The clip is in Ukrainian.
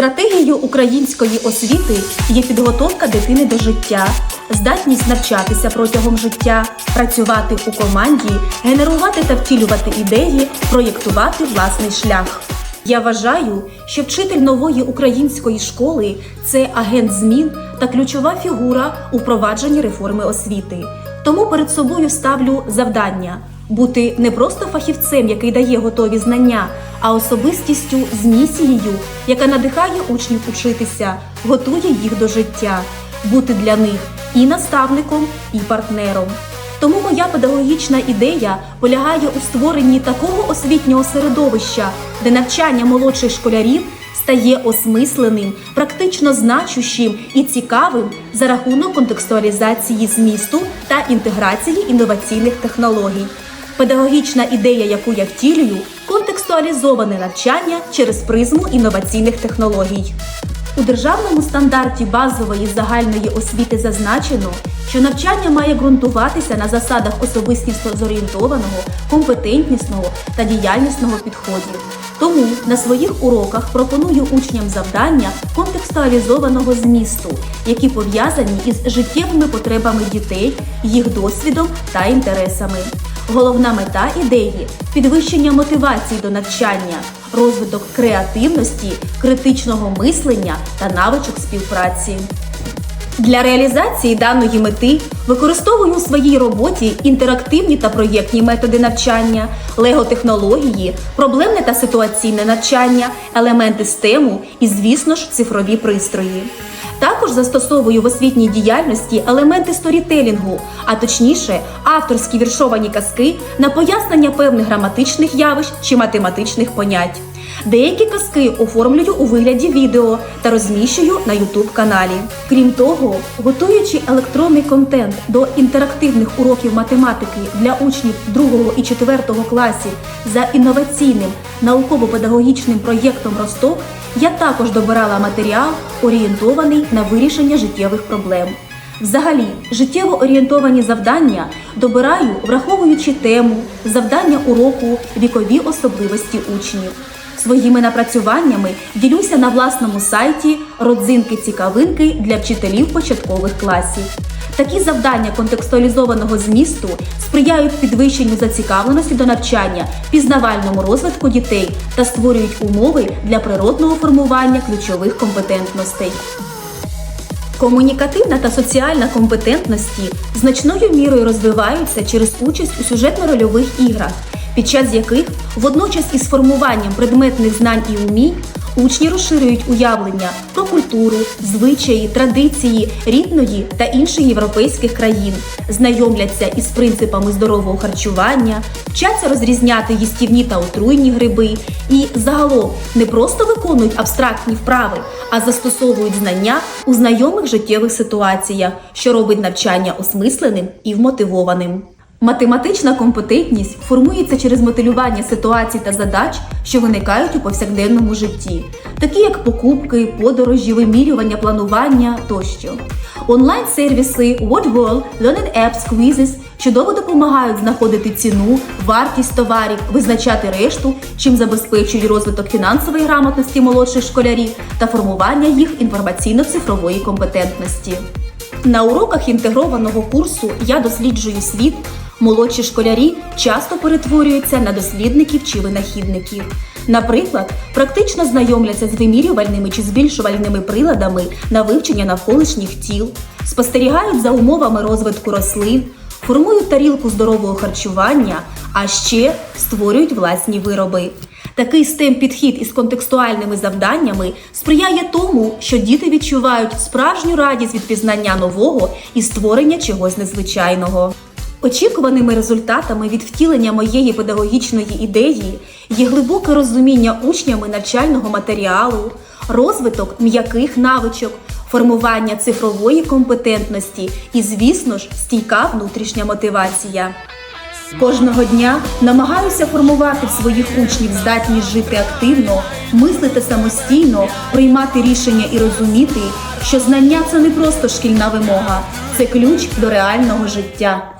Стратегією української освіти є підготовка дитини до життя, здатність навчатися протягом життя, працювати у команді, генерувати та втілювати ідеї, проєктувати власний шлях. Я вважаю, що вчитель нової української школи це агент змін та ключова фігура у впровадженні реформи освіти. Тому перед собою ставлю завдання бути не просто фахівцем, який дає готові знання, а особистістю з місією, яка надихає учнів учитися, готує їх до життя, бути для них і наставником, і партнером. Тому моя педагогічна ідея полягає у створенні такого освітнього середовища, де навчання молодших школярів стає осмисленим, практично значущим і цікавим за рахунок контекстуалізації змісту та інтеграції інноваційних технологій. Педагогічна ідея, яку я втілюю, контекстуалізоване навчання через призму інноваційних технологій. У державному стандарті базової загальної освіти зазначено, що навчання має ґрунтуватися на засадах особистісно зорієнтованого, компетентнісного та діяльнісного підходів. Тому на своїх уроках пропоную учням завдання контекстуалізованого змісту, які пов'язані із життєвими потребами дітей, їх досвідом та інтересами. Головна мета ідеї підвищення мотивації до навчання, розвиток креативності, критичного мислення та навичок співпраці. Для реалізації даної мети використовую у своїй роботі інтерактивні та проєктні методи навчання, лего-технології, проблемне та ситуаційне навчання, елементи STEM і, звісно ж, цифрові пристрої. Також застосовую в освітній діяльності елементи сторітелінгу, а точніше, авторські віршовані казки на пояснення певних граматичних явищ чи математичних понять. Деякі казки оформлюю у вигляді відео та розміщую на YouTube каналі. Крім того, готуючи електронний контент до інтерактивних уроків математики для учнів 2 і 4 класів за інноваційним науково-педагогічним проєктом Росток, я також добирала матеріал, орієнтований на вирішення життєвих проблем. Взагалі, життєво орієнтовані завдання добираю, враховуючи тему, завдання уроку, вікові особливості учнів. Своїми напрацюваннями ділюся на власному сайті родзинки-цікавинки для вчителів початкових класів. Такі завдання контекстуалізованого змісту сприяють підвищенню зацікавленості до навчання, пізнавальному розвитку дітей та створюють умови для природного формування ключових компетентностей. Комунікативна та соціальна компетентності значною мірою розвиваються через участь у сюжетно-рольових іграх, під час яких водночас із формуванням предметних знань і умінь учні розширюють уявлення про культуру, звичаї, традиції рідної та інших європейських країн, знайомляться із принципами здорового харчування, вчаться розрізняти їстівні та отруйні гриби і загалом не просто виконують абстрактні вправи, а застосовують знання у знайомих життєвих ситуаціях, що робить навчання осмисленим і вмотивованим. Математична компетентність формується через моделювання ситуацій та задач, що виникають у повсякденному житті, такі як покупки, подорожі, вимірювання, планування тощо. Онлайн-сервіси WordWall, Learning Apps, Quizzes чудово допомагають знаходити ціну, вартість товарів, визначати решту, чим забезпечують розвиток фінансової грамотності молодших школярів та формування їх інформаційно-цифрової компетентності. На уроках інтегрованого курсу Я досліджую світ. Молодші школярі часто перетворюються на дослідників чи винахідників. Наприклад, практично знайомляться з вимірювальними чи збільшувальними приладами на вивчення навколишніх тіл, спостерігають за умовами розвитку рослин, формують тарілку здорового харчування, а ще створюють власні вироби. Такий stem підхід із контекстуальними завданнями сприяє тому, що діти відчувають справжню радість від пізнання нового і створення чогось незвичайного. Очікуваними результатами від втілення моєї педагогічної ідеї є глибоке розуміння учнями навчального матеріалу, розвиток м'яких навичок, формування цифрової компетентності і, звісно ж, стійка внутрішня мотивація. Кожного дня намагаюся формувати своїх учнів здатність жити активно, мислити самостійно, приймати рішення і розуміти, що знання це не просто шкільна вимога, це ключ до реального життя.